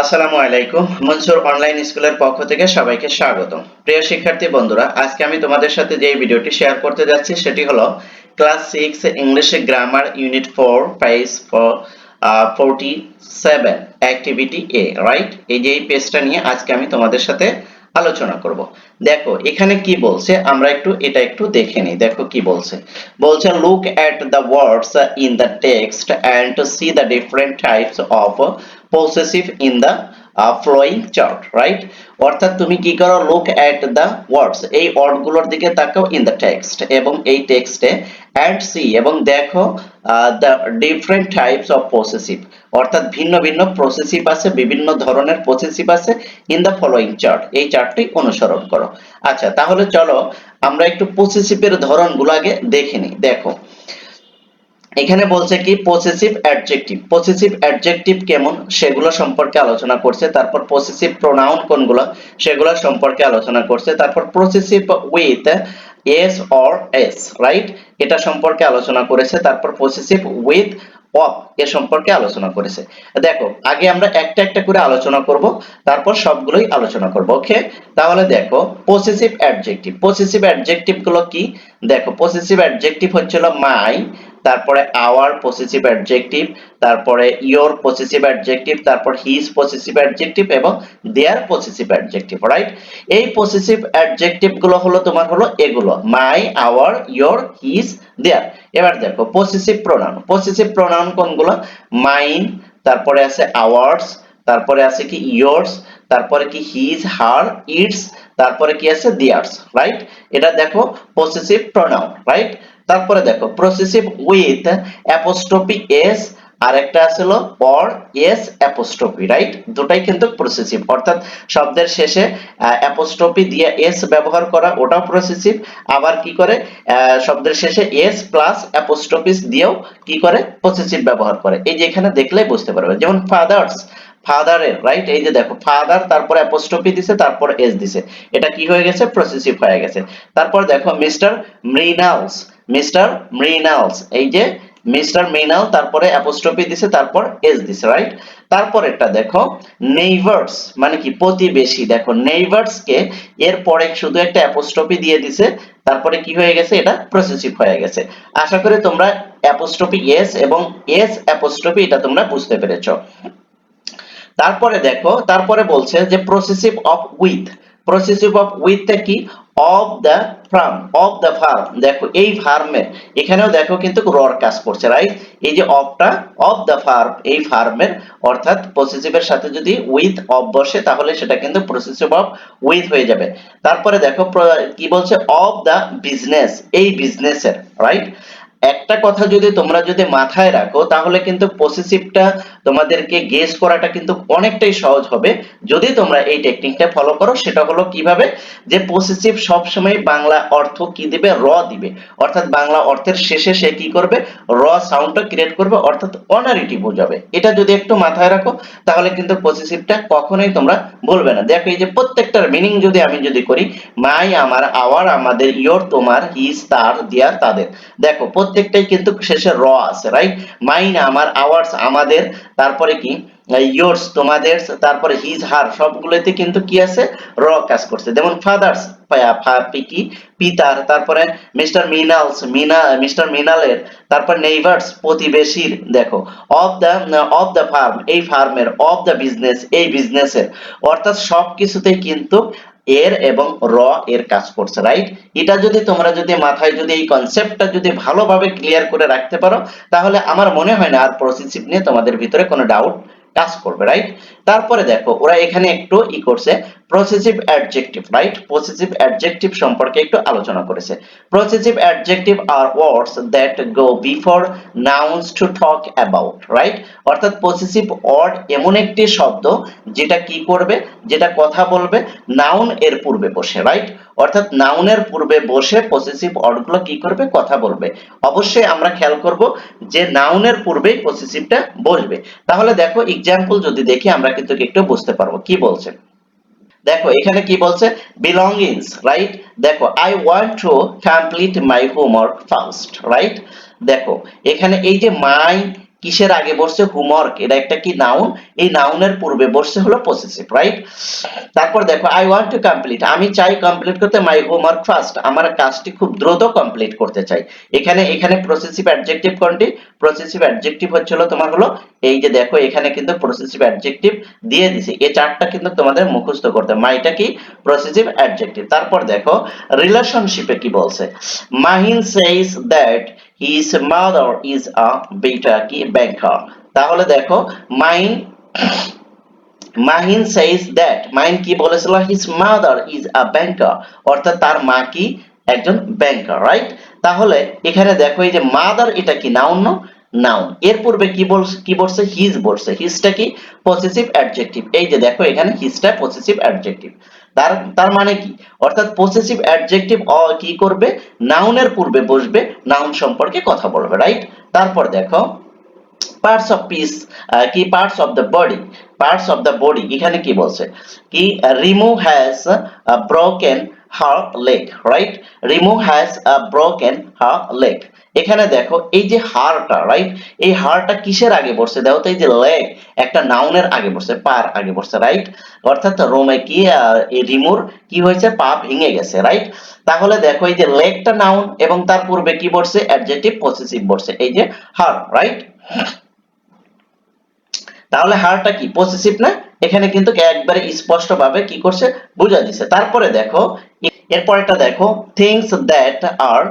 আসসালামু আলাইকুম। মনসুর অনলাইন স্কুলের পক্ষ থেকে সবাইকে স্বাগতম। প্রিয় শিক্ষার্থী বন্ধুরা, আজকে আমি তোমাদের সাথে যে ভিডিওটি শেয়ার করতে যাচ্ছি, সেটি হলো ক্লাস সিক্স ইংলিশে grammar unit four page forty seven activity A right এই যে পেজটা নিয়ে আজকে আমি তোমাদের সাথে আলোচনা করব। দেখো, এখানে কি বলছে, আমরা একটু এটা একটু দেখে নিই। দেখো কি বলছে। বলছে look at the words in the text and see the different types of in the uh, flowing chart right? অর্থাৎ তুমি কি করো? লুক এট দ্য ওয়ার্ডস এই ওয়ার্ডগুলোর দিকে তাকাও ইন দ্য টেক্সট এবং এই টেক্সটে অ্যান্ড সি এবং দেখো the different types of possessive অর্থাৎ ভিন্ন ভিন্ন প্রসেসিভ আছে বিভিন্ন ধরনের পসেসিভ আছে ইন দ্য ফলোইং চার্ট এই চার্টটি অনুসরণ করো। আচ্ছা তাহলে চলো আমরা একটু পসেসিভের ধরনগুলো আগে দেখে নিই। দেখো এখানে বলছে কি পসেসিভ অ্যাডজেক্টিভ পসেসিভ অ্যাডজেক্টিভ কেমন? সেগুলো সম্পর্কে আলোচনা করছে, তারপর পসেসিভ প্রোনাউন কোনগুলো? সেগুলো সম্পর্কে আলোচনা করছে, তারপর possessive with s or s right এটা সম্পর্কে আলোচনা করেছে, তারপর পসেসিভ উইথ অফ এ সম্পর্কে আলোচনা করেছে। দেখো, আগে আমরা একটা একটা করে আলোচনা করব, তারপর সবগুলোই আলোচনা করব ওকে তাহলে দেখো পসেসিভ অ্যাডজেক্টিভ পসেসিভ অ্যাডজেক্টিভগুলো কি? দেখো পসেসিভ অ্যাডজেক্টিভ হচ্ছিল মাই তারপরে আওয়ার পসেসিভ অ্যাডজেক্টিভ তারপরে ইওর পসেসিভ অ্যাডজেক্টিভ তারপর হিজ পসেসিভ অ্যাডজেক্টিভ এবং দেয়ার পসেসিভ অ্যাডজেক্টিভ রাইট এই পসেসিভ অ্যাডজেক্টিভগুলো হলো তোমার হলো এগুলো my our your his their এবার দেখো পসেসিভ প্রোনাউন পসেসিভ প্রোনাউন কোনগুলো? মাইন তারপরে আছে আওয়ার্স তারপরে আছে কি ইয়োর্স তারপরে কি হিজ হার ইটস তারপরে কি আছে দিয়ার্স রাইট এটা দেখো পসেসিভ প্রোনাউন রাইট তারপরে দেখো প্রসেসিভ উইথ অ্যাপোস্ট্রফি এস আর একটা আছিল অর এস অ্যাপোস্ট্রফি রাইট দুটাই কিন্তু প্রসেসিভ অর্থাৎ শব্দের শেষে অ্যাপোস্ট্রফি দিয়ে এস ব্যবহার করা, ওটাও প্রসেসিভ আবার কি করে? শব্দের শেষে এস প্লাস অ্যাপোস্ট্রফিস দিয়েও কি করে? পসেসিভ ব্যবহার করে। এই যে এখানে দেখলেই বুঝতে পারবে। যেমন ফাদার্স ফাদারের রাইট এই যে দেখো ফাদার তারপর অ্যাপোস্ট্রফি দিছে, তারপর এস দিছে। এটা কি হয়ে গেছে? প্রসেসিভ হয়ে গেছে। তারপর দেখো মিস্টার মৃনালস মিস্টার মৃনালস এই যে মিস্টার মৃনাল তারপরে অ্যাপোস্ট্রফি দিছে, তারপর এস দিছে রাইট তারপর একটা দেখো নেইবার্স মানে কি? প্রতিবেশী। দেখো নেইবার্স কে এর পরে শুধু একটা অ্যাপোস্ট্রফি দিয়ে দিছে, তারপরে কি হয়ে গেছে? এটা প্রসেসিভ হয়ে গেছে। আশা করি তোমরা অ্যাপোস্ট্রফি এস এবং এস অ্যাপোস্ট্রফি, এটা তোমরা বুঝতে পেরেছ। তারপরে দেখো, তারপরে বলছে যে possessive of with possessive of উইথটা কি? Of the farm of the farm দেখো, এই ফার্মের এখানেও দেখো কিন্তু রর কাজ করছে রাইট এই যে অফটা অফ দ্য ফার্ম এই ফার্মের অর্থাৎ পসেসিভের সাথে যদি উইথ অফ বসে, তাহলে সেটা কিন্তু প্রসেসিভ অফ উইথ হয়ে যাবে। তারপরে দেখো কি বলছে? অফ দ্য বিজনেস এই বিজনেসের রাইট একটা কথা যদি তোমরা যদি মাথায় রাখো, তাহলে কিন্তু পসেসিভটা তোমাদেরকে গেস করাটা কিন্তু অনেকটাই সহজ হবে। যদি তোমরা এই টেকনিকটা ফলো করো, সেটা হলো কীভাবে? যে পসেসিভ সবসময় বাংলা অর্থ কি দিবে? র দিবে। অর্থাৎ বাংলা অর্থের শেষে সে কি করবে? র সাউন্ডটা ক্রিয়েট করবে, অর্থাৎ অনারিটি বোঝাবে। এটা যদি একটু মাথায় রাখো, তাহলে কিন্তু পসেসিভটা কখনোই তোমরা বলবে না। দেখো, এই যে প্রত্যেকটার মিনিং যদি আমি যদি করি, মাই আমার, আওয়ার আমাদের, ইয়োর তোমার হিজ তার দিয়ার তাদের। দেখো প্রত্যেকটাই কিন্তু শেষে র আছে রাইট মাইন আমার আওয়ার্স আমাদের, তারপরে কি? ইয়োর্স তোমাদের, তারপরে হিজ হার সবগুলোতে কিন্তু কি আছে? র কাজ করছে। যেমন ফাদার্স পিতার, তারপরে মিস্টার মিনালস, মিনা মিস্টার মিনালের, তারপর প্রতিবেশীর, দেখো of the of the farm এই ফার্মের অফ দ্য বিজনেস এই বিজনেসের অর্থাৎ সবকিছুতেই কিন্তু এর এবং র এর কাজ করছে রাইট এটা যদি তোমরা যদি মাথায় যদি এই কনসেপ্টটা যদি ভালোভাবে ক্লিয়ার করে রাখতে পারো, তাহলে আমার মনে হয় না আর প্রসেসিভ নিয়ে তোমাদের ভিতরে কোনো ডাউট কাজ করবে রাইট তারপরে দেখো, ওরা এখানে একটু ই করছে possessive adjective right possessive adjective সম্পর্কে একটু আলোচনা করেছে। Possessive adjective are words that go before nouns to talk about right অর্থাৎ পসেসিভ ওয়ার্ড এমন একটি শব্দ যেটা কি করবে, যেটা কথা বলবে নাউন এর পূর্বে বসে রাইট অর্থাৎ নাউনের পূর্বে বসে পসেসিভ ওয়ার্ডগুলো কি করবে, কথা বলবে। অবশ্যই আমরা খেয়াল করব যে নাউনের পূর্বেই পসেসিভটা বসবে। তাহলে দেখো এক্সাম্পল যদি দেখি, আমরা কিন্তু একটু বুঝতে পারব। কি বলছে? দেখো, এখানে কি বলছে? বিলঙ্গিংস রাইট দেখো I want to complete my homework first right দেখো, এখানে এই যে মাই কিসের আগে বসছে? হোমওয়ার্ক এটা একটা কি নাউন এই নাউনের পূর্বে বসছে হলো পসেসিভ রাইট তারপর দেখো আই ওয়ান্ট টু কমপ্লিট আমি চাই কমপ্লিট করতে মাই হোমওয়ার্ক ফার্স্ট আমার কাজটি খুব দ্রুত কমপ্লিট করতে চাই। এখানে এখানে প্রসেসিভ অ্যাডজেক্টিভ কোনটি? প্রসেসিভ অ্যাডজেক্টিভ হচ্ছিল তোমার হলো, এই যে দেখো, এখানে কিন্তু প্রসেসিভ অ্যাডজেক্টিভ দিয়ে দিছি। এই চারটা কিন্তু তোমাদের মুখস্থ করতে মাইটা কি? প্রসেসিভ অ্যাডজেক্টিভ তারপর দেখো রিলেশনশিপে কি বলছে? Mahin says that his mother is a beta কি banker. তাহলে দেখো, mine, Mahin says that Mahin কি বলেছিল? His mother is a banker অর্থাৎ তার মা কি? একজন ব্যাংকার রাইট তাহলে এখানে দেখো, এই যে মাদার এটা কি? নাউন নাউন এর পূর্বে কি বলছে কি বলছে? হিজ বলছে। হিজটা কি? পসেসিভ অ্যাডজেক্টিভ এই যে দেখো এখানে হিজটা পসেসিভ অ্যাডজেক্টিভ তার তার মানে কি? অর্থাৎ পসেসিভ অ্যাডজেক্টিভ কি করবে? নাউনের পূর্বে বসবে নাউন সম্পর্কে কথা বলবে রাইট তারপর দেখো পার্টস অফ পিস কি parts of the body parts of the body এখানে কি বলছে? কি? Rimu has broken her leg right Rimu has broken her leg এখানে দেখো, এই যে হারটা রাইট এই হারটা কিসের আগে বসছে দেখো তো এই যে লেগ একটা নাউনের আগে বসছে পার আগে বসছে রাইট অর্থাৎ রোমে কি রিমুর কি হয়েছে? পা ভেঙে গেছে রাইট তাহলে দেখো, এই যে লেগটা নাউন এবং তার পূর্বে কি বসছে অ্যাডজেক্টিভ পসেসিভ বসছে এই যে হার রাইট তাহলে হারটা কি? পসেসিভ না এখানে কিন্তু একবারে স্পষ্টভাবে কি করছে বুঝা দিছে। তারপরে দেখো এরপরেটা দেখো things that are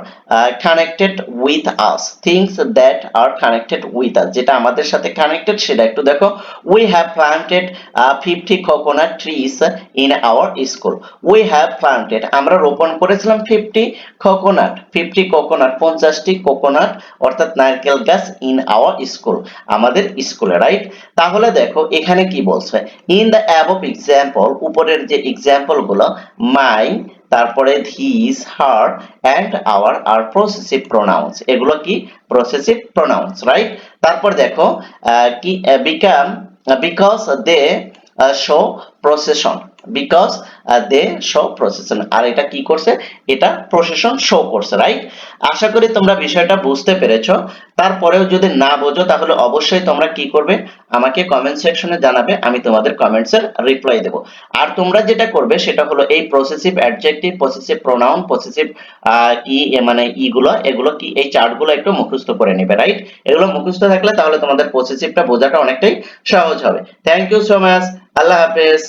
connected with us things that are connected with us যেটা আমাদের সাথে কানেক্টেড সেটা একটু দেখো। We have planted fifty coconut trees in our school we have planted আমরা রোপণ করেছিলাম ফিফটি কোকোনাট ফিফটি কোকোনাট পঞ্চাশটি কোকোনাট অর্থাৎ নারকেল গাছ ইন আওয়ার স্কুল আমাদের স্কুলে রাইট তাহলে দেখো, এখানে কি বলছে? ইন দ্য অ্যাবভ এক্সাম্পল উপরের যে এক্সাম্পলগুলো মাই তারপরে his her and our R possessive pronouns এগুলো কি? প্রসেসিভ প্রোনাউন্স রাইট তারপর দেখো কি become because they show possession because they show possession আর এটা কি করছে? এটা প্রসেশন শো করছে রাইট আশা করি তোমরা বিষয়টা বুঝতে পেরেছ। তারপরেও যদি না বোঝো, তাহলে অবশ্যই তোমরা কি করবে? আমাকে কমেন্ট সেকশনে জানাবে, আমি তোমাদের কমেন্টসের রিপ্লাই দেব। আর তোমরা যেটা করবে, সেটা হলো এই possessive adjective possessive pronoun possessive ই, এ মানে ইগুলো, এগুলো কি? এই চার্টগুলো একটু মুখস্থ করে নেবে রাইট এগুলো মুখস্থ থাকলে তাহলে তোমাদের পসেসিভটা বোঝাটা অনেকটাই সহজ হবে। থ্যাংক ইউ সো মাচ আল্লাহ হাফেজ।